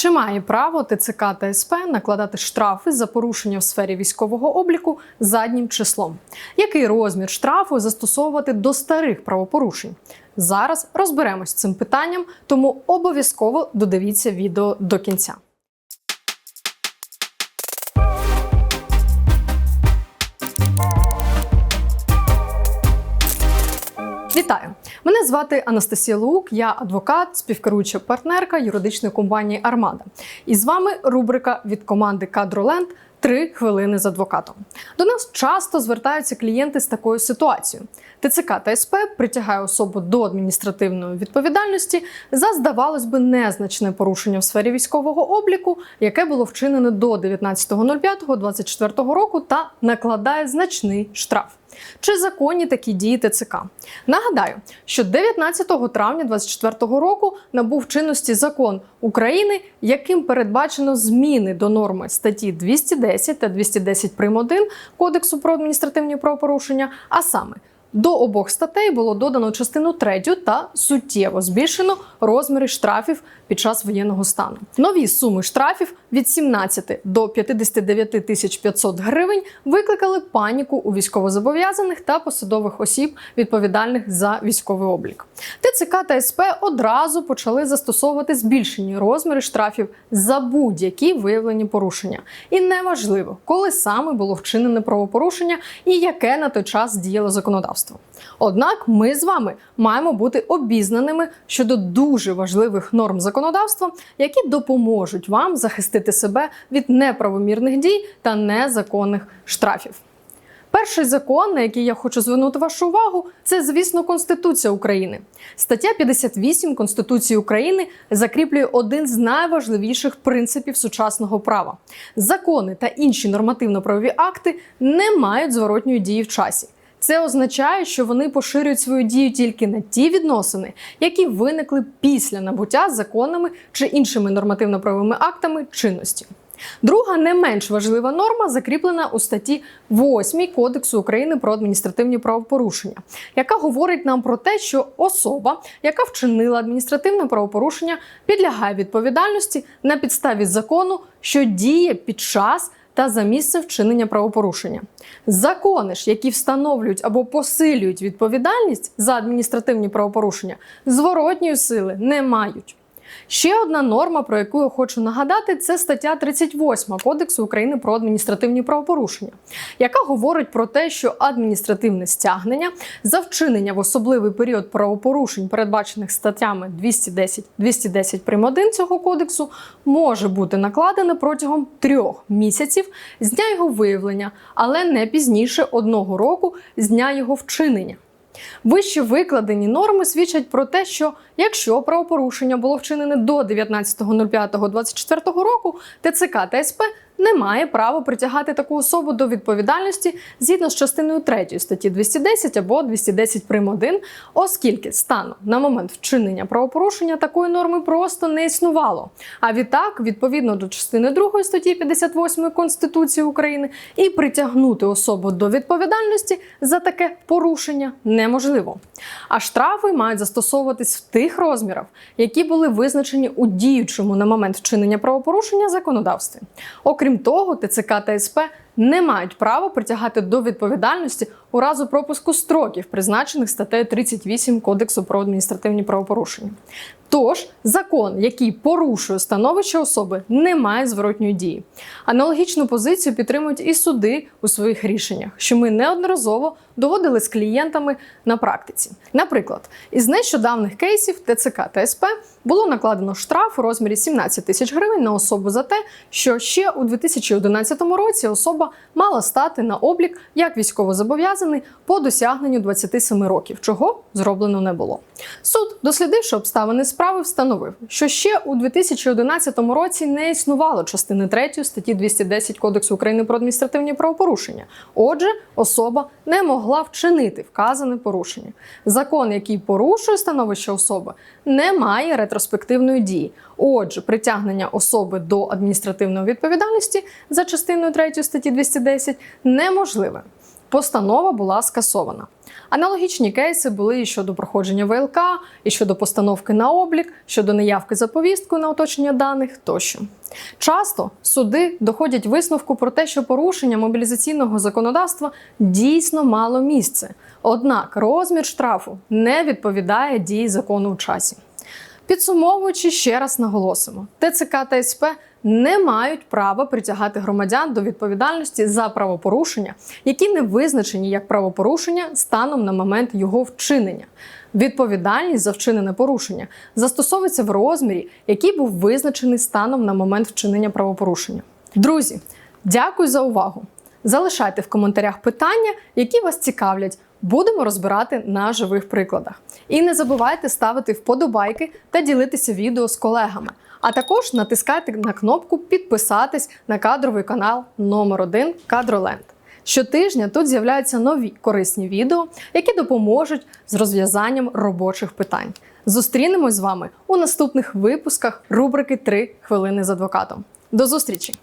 Чи має право ТЦК та СП накладати штрафи за порушення в сфері військового обліку заднім числом? Який розмір штрафу застосовувати до старих правопорушень? Зараз розберемось з цим питанням, тому обов'язково додивіться відео до кінця. Вітаю! Мене звати Анастасія Лук, я адвокат, співкеруюча партнерка юридичної компанії Армада. І з вами рубрика від команди Кадроленд Три хвилини з адвокатом. До нас часто звертаються клієнти з такою ситуацією. ТЦК та СП притягає особу до адміністративної відповідальності за, здавалось би, незначне порушення в сфері військового обліку, яке було вчинене до 19.05.24 року та накладає значний штраф. Чи законні такі дії ТЦК? Нагадаю, що 19 травня 2024 року набув чинності закон України, яким передбачено зміни до норми статті 210 та 210 прим. 1 Кодексу про адміністративні правопорушення, а саме до обох статей було додано частину третю та суттєво збільшено розміри штрафів під час воєнного стану. Нові суми штрафів від 17 до 59 тисяч 500 гривень викликали паніку у військовозобов'язаних та посадових осіб, відповідальних за військовий облік. ТЦК та СП одразу почали застосовувати збільшені розміри штрафів за будь-які виявлені порушення. І неважливо, коли саме було вчинене правопорушення і яке на той час діяло законодавство. Однак ми з вами маємо бути обізнаними щодо дуже важливих норм законодавства, які допоможуть вам захистити себе від неправомірних дій та незаконних штрафів. Перший закон, на який я хочу звернути вашу увагу, це, звісно, Конституція України. Стаття 58 Конституції України закріплює один з найважливіших принципів сучасного права: закони та інші нормативно-правові акти не мають зворотньої дії в часі. Це означає, що вони поширюють свою дію тільки на ті відносини, які виникли після набуття законами чи іншими нормативно-правовими актами чинності. Друга не менш важлива норма закріплена у статті 8 Кодексу України про адміністративні правопорушення, яка говорить нам про те, що особа, яка вчинила адміністративне правопорушення, підлягає відповідальності на підставі закону, що діє під час та за місце вчинення правопорушення. Закони ж, які встановлюють або посилюють відповідальність за адміністративні правопорушення, зворотньої сили не мають. Ще одна норма, про яку я хочу нагадати, це стаття 38 Кодексу України про адміністративні правопорушення, яка говорить про те, що адміністративне стягнення за вчинення в особливий період правопорушень, передбачених статтями 210 210 прим. 1 цього кодексу, може бути накладене протягом трьох місяців з дня його виявлення, але не пізніше одного року з дня його вчинення. Вище викладені норми свідчать про те, що якщо правопорушення було вчинене до 19.05.24 року, ТЦК та СП не має права притягати таку особу до відповідальності згідно з частиною 3 статті 210 або 210 прим. 1, оскільки станом на момент вчинення правопорушення такої норми просто не існувало. А відтак, відповідно до частини 2 статті 58 Конституції України, і притягнути особу до відповідальності за таке порушення неможливо. А штрафи мають застосовуватись в тих розмірах, які були визначені у діючому на момент вчинення правопорушення законодавстві. Окрім того, ТЦК та СП не мають права притягати до відповідальності у разу пропуску строків, призначених статтею 38 Кодексу про адміністративні правопорушення. Тож закон, який порушує становище особи, не має зворотньої дії. Аналогічну позицію підтримують і суди у своїх рішеннях, що ми неодноразово доводили з клієнтами на практиці. Наприклад, із нещодавних кейсів ТЦК та СП було накладено штраф у розмірі 17 тисяч гривень на особу за те, що ще у 2011 році особа мала стати на облік як військовозобов'язаний по досягненню 27 років, чого зроблено не було. Суд, дослідивши обставини справи, встановив, що ще у 2011 році не існувало частини 3 статті 210 Кодексу України про адміністративні правопорушення. Отже, особа не могла вчинити вказане порушення. Закон, який порушує становище особи, не має ретроспективної дії. Отже, притягнення особи до адміністративної відповідальності за частиною 3 статті 210 неможливе. постанова була скасована. Аналогічні кейси були і щодо проходження ВЛК, і щодо постановки на облік, щодо неявки за повісткою на уточнення даних тощо. Часто суди доходять висновку про те, що порушення мобілізаційного законодавства дійсно мало місце. Однак розмір штрафу не відповідає дії закону в часі. Підсумовуючи, ще раз наголосимо: ТЦК та СП не мають права притягати громадян до відповідальності за правопорушення, які не визначені як правопорушення станом на момент його вчинення. Відповідальність за вчинене порушення застосовується в розмірі, який був визначений станом на момент вчинення правопорушення. Друзі, дякую за увагу! Залишайте в коментарях питання, які вас цікавлять. Будемо розбирати на живих прикладах. І не забувайте ставити вподобайки та ділитися відео з колегами. А також натискайте на кнопку підписатись на кадровий канал номер 1 Кадроленд. Щотижня тут з'являються нові корисні відео, які допоможуть з розв'язанням робочих питань. Зустрінемось з вами у наступних випусках рубрики «3 хвилини з адвокатом. До зустрічі!